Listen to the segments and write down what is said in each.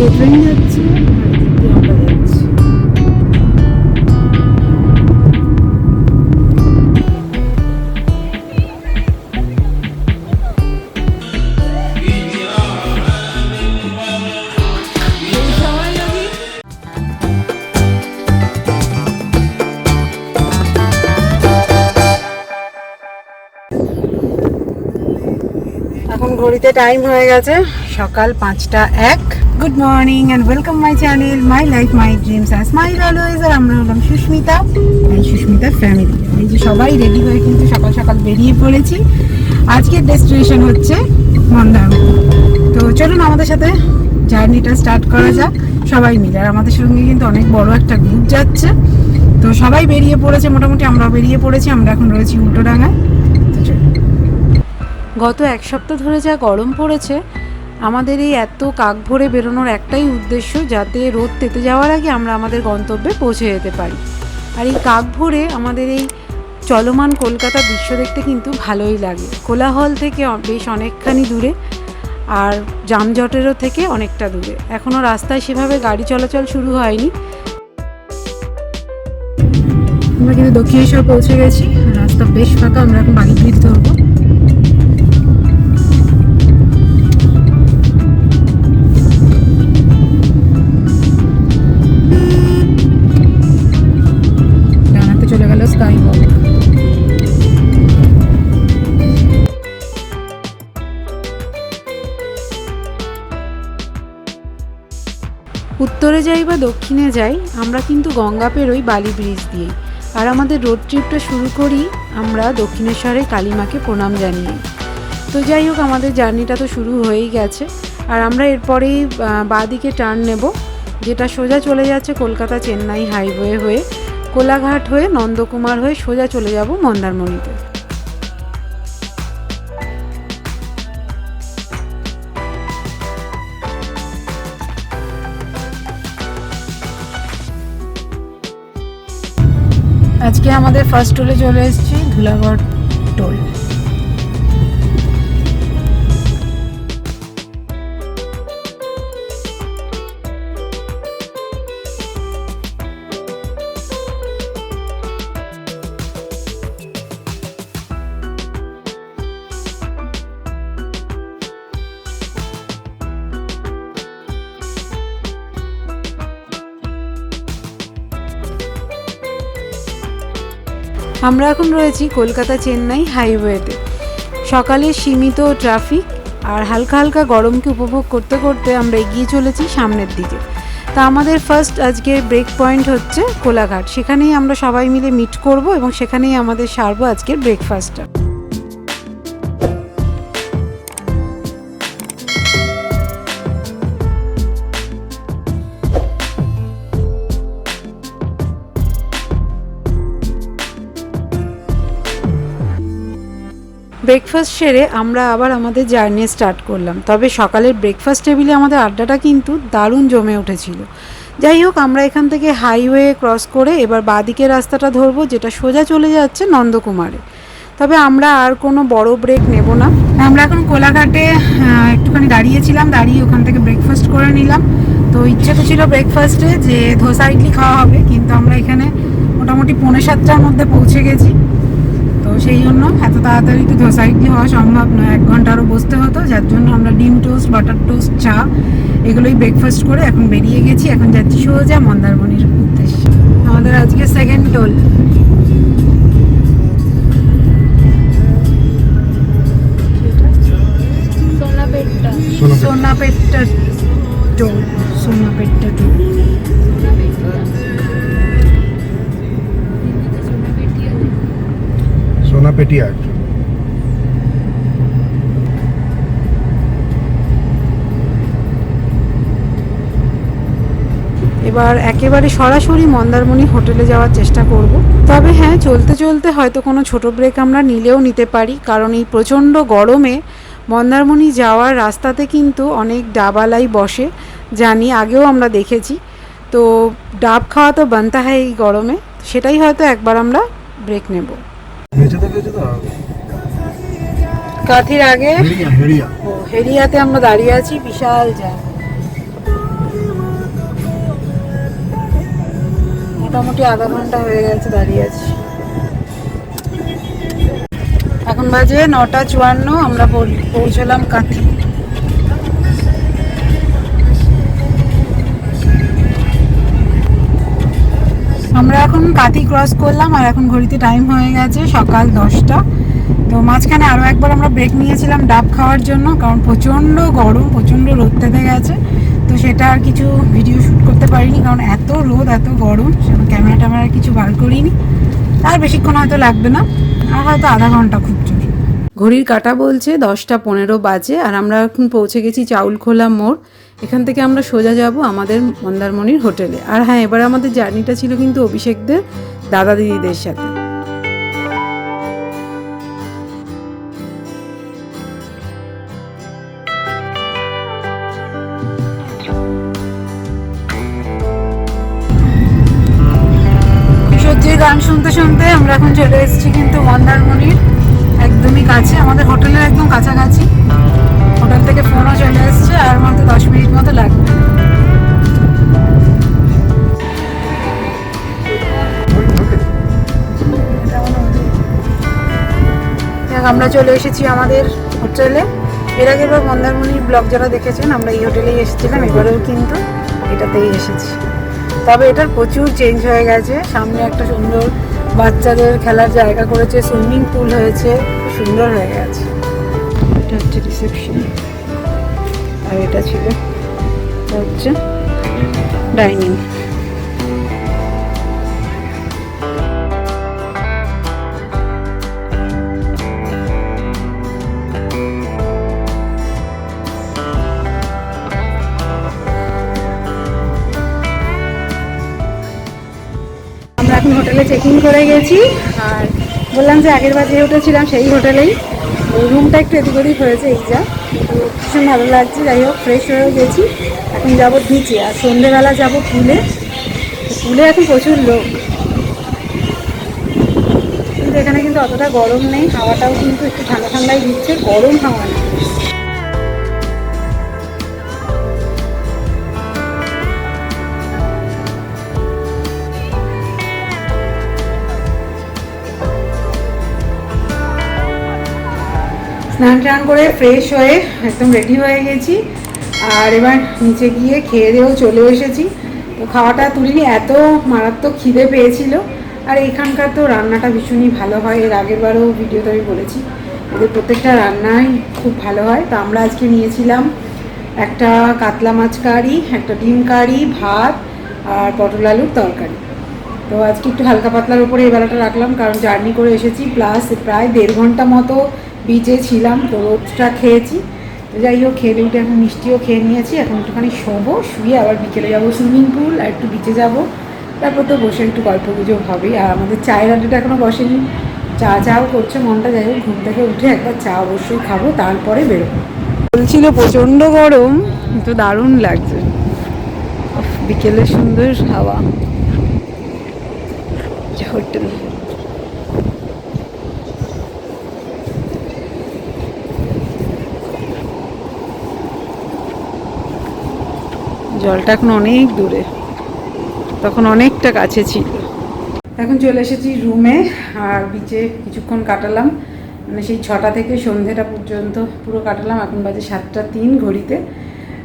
দিয়ে ট্রেন ঘড়িতে টাইম হয়ে গেছে, সকাল পাঁচটা এক। Good morning and welcome my channel my life my dreams R smile always আর আমরা হলাম সুস্মিতা, এই সুস্মিতার ফ্যামিলি এই যে সবাই রেডি হয়ে কিন্তু সকাল সকাল বেরিয়ে পড়েছি। আজকের ডেস্টিনেশন হচ্ছে মন্দারমণি। তো চলুন আমাদের সাথে জার্নিটা স্টার্ট করা যাক, সবাই মিলে। আর আমাদের সঙ্গে কিন্তু অনেক বড় একটা গ্রুপ যাচ্ছে। তো সবাই বেরিয়ে পড়েছে, মোটামুটি আমরা বেরিয়ে পড়েছি, আমরা এখন রয়েছি উল্টোডাঙায় গত এক সপ্তাহ ধরে যা গরম পড়েছে, আমাদের এই এত কাক ভরে বেরোনোর একটাই উদ্দেশ্য যাতে রোদ তেতে যাওয়ার আগে আমরা আমাদের গন্তব্যে পৌঁছে যেতে পারি। আর এই কাক ভরে আমাদের এই চলমান কলকাতা দৃশ্য দেখতে কিন্তু ভালোই লাগে। কোলাহল থেকে বেশ অনেকখানি দূরে আর যানজটেরও থেকে অনেকটা দূরে। এখনও রাস্তায় সেভাবে গাড়ি চলাচল শুরু হয়নি। আমরা কিন্তু দক্ষিণেশ্বর পৌঁছে গেছি। রাস্তা বেশ ফাঁকা, আমরা এখন ব্রিজ ধরবো উত্তরে যাই বা দক্ষিণে যাই, আমরা কিন্তু গঙ্গা পেরোই বালি ব্রিজ দিয়ে। আর আমাদের রোড ট্রিপটা শুরু করি আমরা দক্ষিণেশ্বরে কালীমাকে প্রণাম জানিয়ে। তো যাই হোক, আমাদের জার্নিটা তো শুরু হয়েই গেছে। আর আমরা এরপরেই বাঁদিকে টার্ন নেব, যেটা সোজা চলে যাচ্ছে কলকাতা চেন্নাই হাইওয়ে হয়ে, কোলাঘাট হয়ে, নন্দকুমার হয়ে সোজা চলে যাব মন্দারমণিতে। আজকে আমাদের ফার্স্ট টোলে চলে এসেছি ধুলাগড় টোল আমরা এখন রয়েছি কলকাতা চেন্নাই হাইওয়েতে। সকালে সীমিত ট্রাফিক আর হালকা হালকা গরমকে উপভোগ করতে করতে আমরা এগিয়ে চলেছি সামনের দিকে। তা আমাদের ফার্স্ট আজকের ব্রেক পয়েন্ট হচ্ছে কোলাঘাট। সেখানেই আমরা সবাই মিলে মিট করব এবং সেখানেই আমাদের সারবো আজকের ব্রেকফাস্টটা ব্রেকফাস্ট সেরে আমরা আবার আমাদের জার্নি স্টার্ট করলাম। তবে সকালের ব্রেকফাস্ট টেবিলে আমাদের আড্ডাটা কিন্তু দারুণ জমে উঠেছিল। যাই হোক, আমরা এখান থেকে হাইওয়ে ক্রস করে এবার বাদিকের রাস্তাটা ধরবো, যেটা সোজা চলে যাচ্ছে নন্দকুমারে। তবে আমরা আর কোনো বড় ব্রেক নেব না। আমরা এখন কোলাঘাটে একটুখানি দাঁড়িয়েছিলাম, দাঁড়িয়ে ওখান থেকে ব্রেকফাস্ট করে নিলাম। তো ইচ্ছে তো ছিল ব্রেকফাস্টে যে ধোসা ইডলি খাওয়া হবে, কিন্তু আমরা এখানে মোটামুটি পৌনে সাতটার মধ্যে পৌঁছে গেছি। তো সেই জন্য এত তাড়াতাড়ি তো ধোসা ইডলি হওয়া সম্ভব নয়। এক ঘণ্টা আরও বসতে হতো যার জন্য আমরা ডিম টোস্ট বাটার টোস্ট চা এগুলোই ব্রেকফাস্ট করে এখন বেরিয়ে গেছি। এখন যাচ্ছি সোজা মন্দারমণির উদ্দেশ্যে। আমাদের আজকে সেকেন্ড টোল সোনাপেট্টা। সোনা পেটিয়াট এবার একেবারে সরাসরি মন্দারমণি হোটেলে যাওয়ার চেষ্টা করব। তবে হ্যাঁ চলতে চলতে হয়তো কোনো ছোট ব্রেক আমরা নিলেও নিতে পারি, কারণ এই প্রচণ্ড গরমে মন্দারমণি যাওয়ার রাস্তাতে কিন্তু অনেক ডাবালাই বসে জানি আগেও আমরা দেখেছি। তো ডাব খাওয়া তো বানতে হয় এই গরমে, সেটাই হয়তো একবার আমরা ব্রেক নেব। কাথির আগে। হেরিয়াতে আমরা দাঁড়িয়ে আছি বিশাল যা মোটামুটি আধা ঘণ্টা হয়ে গেছে দাঁড়িয়ে আছি। এখন বাজে নটা চুয়ান্ন আমরা পৌঁছলাম কাঁথি। আমরা এখন কাঁথি ক্রস করলাম আর এখন ঘড়িতে টাইম হয়ে গেছে সকাল দশটা। তো মাঝখানে আরও একবার আমরা ব্রেক নিয়েছিলাম ডাব খাওয়ার জন্য, কারণ প্রচণ্ড গরম, প্রচণ্ড রোদ থেকে গেছে। তো সেটা আর কিছু ভিডিও শ্যুট করতে পারিনি, কারণ এত রোদ, এত গরম ক্যামেরা ট্যামেরা কিছু বার করিনি। আর বেশিক্ষণ হয়তো লাগবে না, আর হয়তো আধা ঘণ্টা খুব জোর। ঘড়ির কাটা বলছে দশটা পনেরো বাজে, আর আমরা এখন পৌঁছে গেছি চাউলখোলা মোড়। এখান থেকে আমরা সোজা যাব আমাদের মন্দারমণির হোটেলে। আর হ্যাঁ এবার আমাদের জার্নিটা ছিল কিন্তু অভিষেকদের দাদা দিদিদের সাথে। আমরা এখন চলে এসেছি কিন্তু মন্দারমণির একদমই কাছে, আমাদের হোটেলের একদম কাছাকাছি। হোটেল থেকে ফোনও চলে এসেছে আর মাত্র দশ মিনিট মতো লাগবে। আমরা চলে এসেছি আমাদের হোটেলে। এর আগে এবার মন্দারমণির ব্লগ যারা দেখেছেন, আমরা এই হোটেলেই এসেছিলাম, এবারেও কিন্তু এটাতেই এসেছি। তবে এটার প্রচুর চেঞ্জ হয়ে গেছে। সামনে একটা সুন্দর বাচ্চাদের খেলার জায়গা করেছে, সুইমিং পুল হয়েছে সুন্দর হয়ে গেছে। এটা হচ্ছে রিসেপশন। আর এটা ছিল হচ্ছে ডাইনিং। এখন হোটেলে চেক ইন করে গেছি। আর বললাম যে আগের বার যে হোটেল ছিলাম সেই হোটেলেই। রুমটা একটু এদিক ওদিক হয়েছে, এই যা। ভীষণ ভালো লাগছে, যাই হোক ফ্রেশ হয়েও গেছি। এখন যাব বিচে আর সন্ধেবেলা যাব পুলে পুলে এখন প্রচুর লোক। কিন্তু এখানে কিন্তু অতটা গরম নেই, হাওয়াটাও কিন্তু একটু ঠান্ডা ঠান্ডাই দিচ্ছে, গরম হাওয়া না স্নান টান করে ফ্রেশ হয়ে একদম রেডি হয়ে গেছি। আর এবার নিচে গিয়ে খেয়ে দিয়েও চলে এসেছি। তো খাওয়াটা তুলিনি, এত মারাত্মক খিদে পেয়েছিল। আর এখানকার তো রান্নাটা ভীষণই ভালো হয়, এর আগের বারও ভিডিওতে আমি বলেছি। এদের প্রত্যেকটা রান্নাই খুব ভালো হয়। তো আমরা আজকে নিয়েছিলাম একটা কাতলা মাছ কারি, একটা ডিম কারি, ভাত আর পটল আলুর তরকারি। তো আজকে একটু হালকা পাতলার উপরে এই বেলাটা রাখলাম, কারণ জার্নি করে এসেছি। প্লাস প্রায় দেড় ঘণ্টা মতো বিচে ছিলাম, তো রোদটা খেয়েছি। তো যাই হোক, খেয়ে উঠে এখন মিষ্টিও খেয়ে নিয়েছি। এখন একটুখানি শোবো, শুয়ে আবার বিকেলে যাব সুইমিং পুল আর একটু বিচে যাব। তারপর তো বসে একটু গল্প গুজব হবেই আর আমাদের চায়ের আড্ডাটা এখনও বসেনি। চা চাও করছে মনটা, যাই হোক, ঘুম থেকে উঠে একবার চা অবশ্যই খাব, তারপরে বেরোবো। বলছিল প্রচণ্ড গরম কিন্তু দারুণ লাগছে। বিকেলে সুন্দর হাওয়া। হোটেল। জলটা এখন অনেক দূরে। তখন অনেকটা কাছে ছিল। এখন চলে এসেছি রুমে আর বিচে কিছুক্ষণ কাটালাম। মানে সেই ছটা থেকে সন্ধেটা পর্যন্ত পুরো কাটালাম। এখন বাজে সাতটা তিন ঘড়িতে।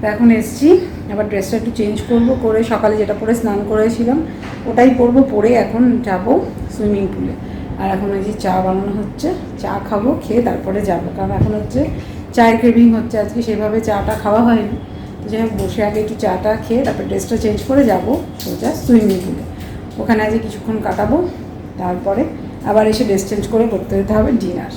তো এখন এসছি। আবার ড্রেসটা একটু চেঞ্জ করব করে সকালে যেটা পরে স্নান করেছিলাম, ওটাই পরবো, পরে এখন যাব সুইমিং পুলে আর এখন ওই যে চা বানানো হচ্ছে, চা খাব, খেয়ে তারপরে যাব। কারণ এখন হচ্ছে চায়ের ক্রেভিং হচ্ছে। আজকে সেভাবে চাটা খাওয়া হয়নি। যাই বসে আগে একটু চাটা খেয়ে তারপর ড্রেসটা চেঞ্জ করে যাব সোজা সুইমিং পুলে ওখানে আজকে কিছুক্ষণ কাটাবো, তারপরে আবার এসে ড্রেস চেঞ্জ করে করতে যেতে হবে ডিনার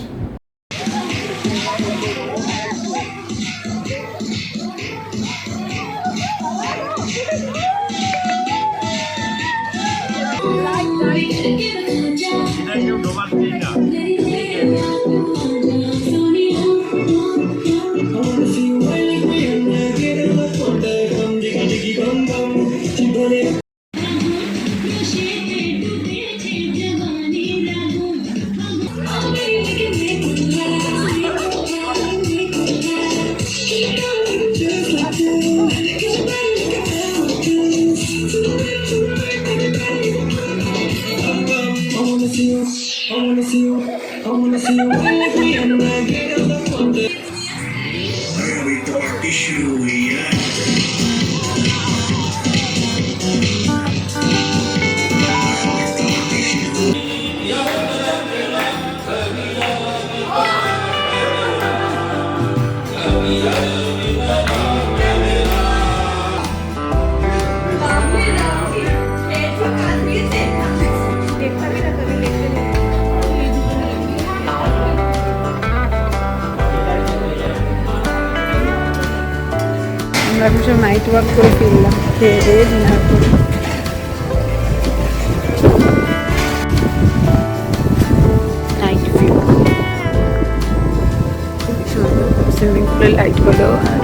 আমরা এখন সব নাইট ওয়াক করে ফিরলাম, খেয়ে দিয়ে ডিনার করে। নাইট সুইমিং পুলের লাইটগুলো আর